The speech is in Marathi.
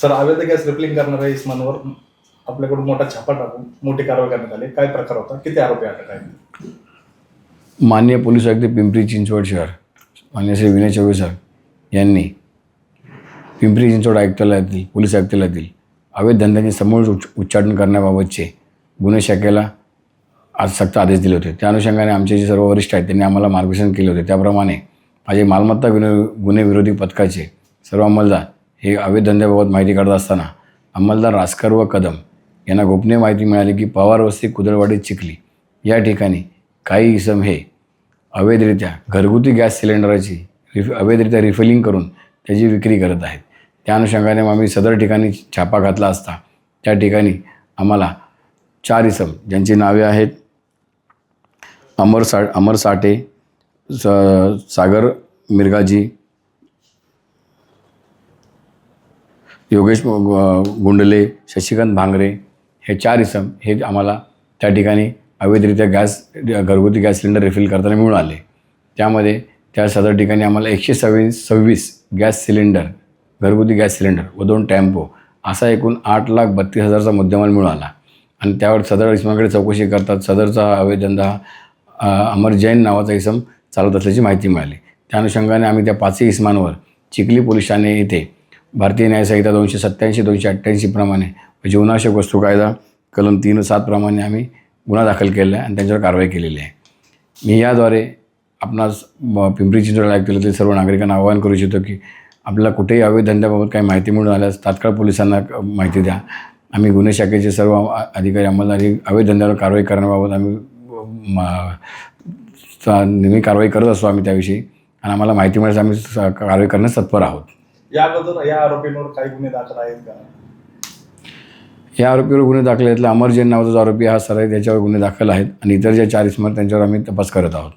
सर अवैध गॅस रिफिलिंग करणाऱ्या इस्मानवर आपल्याकडून मोठा छापा टाकून मोठी कारवाई करण्यात आली. काय प्रकार होता? किती आरोपी अटक आहेत माननीय पोलीस आयुक्त पिंपरी चिंचवड शहर मान्य श्री विनय चौबे सर यांनी पिंपरी चिंचवड आयुक्तालयातील पोलीस आयुक्तालयातील अवैध धंद्यांचे समूळ उच्च उच्चाटन करण्याबाबतचे गुन्हे शाखेला आज सक्त आदेश दिले होते. त्या अनुषंगाने आमचे जे सर्व वरिष्ठ आहेत त्यांनी आम्हाला मार्गदर्शन केले होते. त्याप्रमाणे माझे मालमत्ता गुन्हे गुन्हे विरोधी पथकाचे सर्व अंमलदार हे अवैध धंद्याबाबत माहिती काढत असताना अंमलदार रासकर व कदम यांना गोपनीय माहिती मिळाली की पवार वस्ती कुदळवाडी चिखली. या ठिकाणी काही इसम हे अवैधरित्या घरगुती गॅस सिलेंडरची रिफ अवैधरित्या रिफिलिंग करून त्याची विक्री करत आहेत. त्या अनुषंगाने मग आम्ही सदर ठिकाणी छापा घातला असता त्या ठिकाणी आम्हाला चार इसम ज्यांची नावे आहेत अमर सा अमर साठे स सागर मिर्गाजी योगेश गुंडले शशिकांत भांगरे हे चार इसम हे आम्हाला त्या ठिकाणी अवैधरित्या गॅस घरगुती गॅस सिलेंडर रिफिल करताना मिळून आले. त्यामध्ये त्या सदर ठिकाणी आम्हाला एकशे सव्वीस सव्वीस गॅस सिलेंडर घरगुती गॅस सिलेंडर व दोन टॅम्पो असा एकूण आठ लाख बत्तीस हजारचा मुद्देमाल मिळाला आला. आणि त्यावर सदर इसमाकडे चौकशी करतात. सदरचा अवैधंदा अमर जैन नावाचा इसम चालत असल्याची माहिती मिळाली. त्या अनुषंगाने आम्ही त्या पाचही इसमांवर चिखली पोलीस ठाणे येथे भारतीय न्यायसंहिता दोनशे सत्त्याऐंशी दोनशे अठ्ठ्याऐंशी प्रमाणे म्हणजे जीवनावश्यक वस्तू कायदा कलम तीन सातप्रमाणे आम्ही गुन्हा दाखल केलेला आहे आणि त्यांच्यावर कारवाई केलेली आहे. मी याद्वारे आपणास पिंपरी चिंचवड ऐकलेतील सर्व नागरिकांना आवाहन करू इच्छितो की आपल्याला कुठेही अवैध धंद्याबाबत काही माहिती मिळून आल्यास तात्काळ पोलिसांना माहिती द्या. आम्ही गुन्हे शाखेचे सर्व अधिकारी अंमलदारी अवैध धंद्यावर कारवाई करण्याबाबत आम्ही नेहमी कारवाई करत असतो आम्ही त्याविषयी. आणि आम्हाला माहिती मिळाल्यास आम्ही स- कारवाई करण्यास तत्पर आहोत. याबद्दल या आरोपींवर काही गुन्हे दाखल आहेत का? या आरोपीवर गुन्हे दाखल आहेत. अमर जैन नावाचा आरोपी हा सर आहे त्याच्यावर गुन्हे दाखल आहेत. आणि इतर जे चार इस्मार त्यांच्यावर आम्ही तपास करत आहोत.